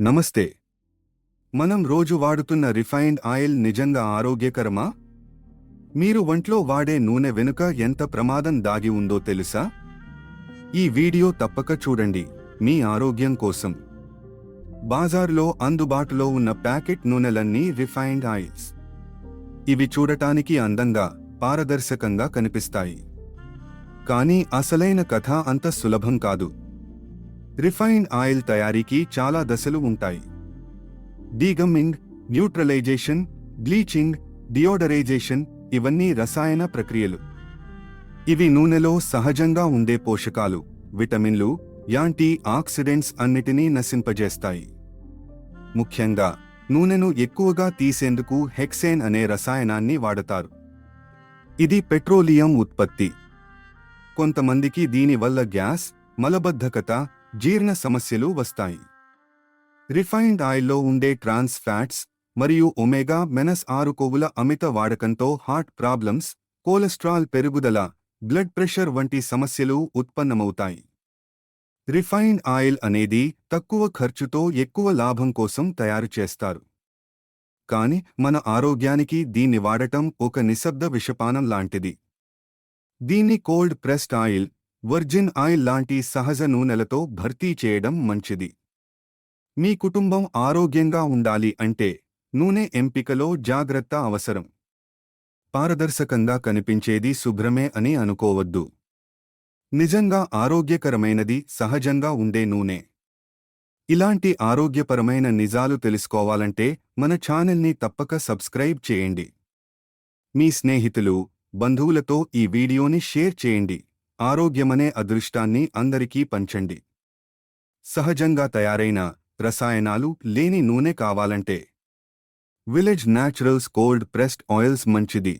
నమస్తే. మనం రోజు వాడుతున్న రిఫైన్డ్ ఆయిల్ నిజంగా ఆరోగ్యకరమా? మీరు వంట్లో వాడే నూనె వెనుక ఎంత ప్రమాదం దాగి ఉందో తెలుసా? ఈ వీడియో తప్పక చూడండి మీ ఆరోగ్యం కోసం. బాజార్లో అందుబాటులో ఉన్న ప్యాకెట్ నూనెలన్నీ రిఫైన్డ్ ఆయిల్స్. ఇవి చూడటానికి అందంగా పారదర్శకంగా కనిపిస్తాయి. కానీ అసలైన కథ అంత సులభం కాదు. రిఫైన్డ్ ఆయిల్ తయారీకి చాలా దశలు ఉంటాయి. డీగమ్మింగ్ న్యూట్రలైజేషన్ బ్లీచింగ్ డియోడరైజేషన్ ఇవన్నీ రసాయన ప్రక్రియలు. ఇవి నూనెలో సహజంగా ఉండే పోషకాలు విటమిన్లు యాంటీ ఆక్సిడెంట్స్ అన్నిటినీ నశింపజేస్తాయి. ముఖ్యంగా నూనెను ఎక్కువగా తీసేందుకు హెక్సేన్ అనే రసాయనాన్ని వాడతారు. ఇది పెట్రోలియం ఉత్పత్తి. కొంతమందికి దీనివల్ల గ్యాస్ మలబద్ధకత జీర్ణ సమస్యలు వస్తాయి. రిఫైన్డ్ ఆయిల్లో ఉండే ట్రాన్స్ ఫ్యాట్స్ మరియు ఒమేగా మెనస్ ఆరు కొవ్వుల అమిత వాడకంతో హార్ట్ ప్రాబ్లమ్స్ కొలెస్ట్రాల్ పెరుగుదల బ్లడ్ ప్రెషర్ వంటి సమస్యలు ఉత్పన్నమవుతాయి. రిఫైన్డ్ ఆయిల్ అనేది తక్కువ ఖర్చుతో ఎక్కువ లాభం కోసం తయారు చేస్తారు. కాని మన ఆరోగ్యానికి దీన్ని వాడటం ఒక నిశ్శబ్ద విషపానం లాంటిది. దీన్ని cold pressed oil virgin oil లాంటి సహజ నూనెలతో భర్తీ చేయడం మంచిది. మీ కుటుంబం ఆరోగ్యంగా ఉండాలి అంటే నూనె ఎంపికలో జాగ్రత్త అవసరం. పారదర్శకంగా కనిపించేది శుభ్రమే అని అనుకోవద్దు. నిజంగా ఆరోగ్యకరమైనది సహజంగా ఉండే నూనె. ఇలాంటి ఆరోగ్యపరమైన నిజాలు తెలుసుకోవాలంటే మన ఛానల్ని తప్పక సబ్స్క్రైబ్ చేయండి. మీ స్నేహితులు బంధువులతో ఈ వీడియోని షేర్ చేయండి. ఆరోగ్యమనే అదృష్టాన్ని అందరికీ పంచండి. సహజంగా తయారైన రసాయనాలు లేని నూనె కావాలంటే village naturals cold pressed oils మంచిది.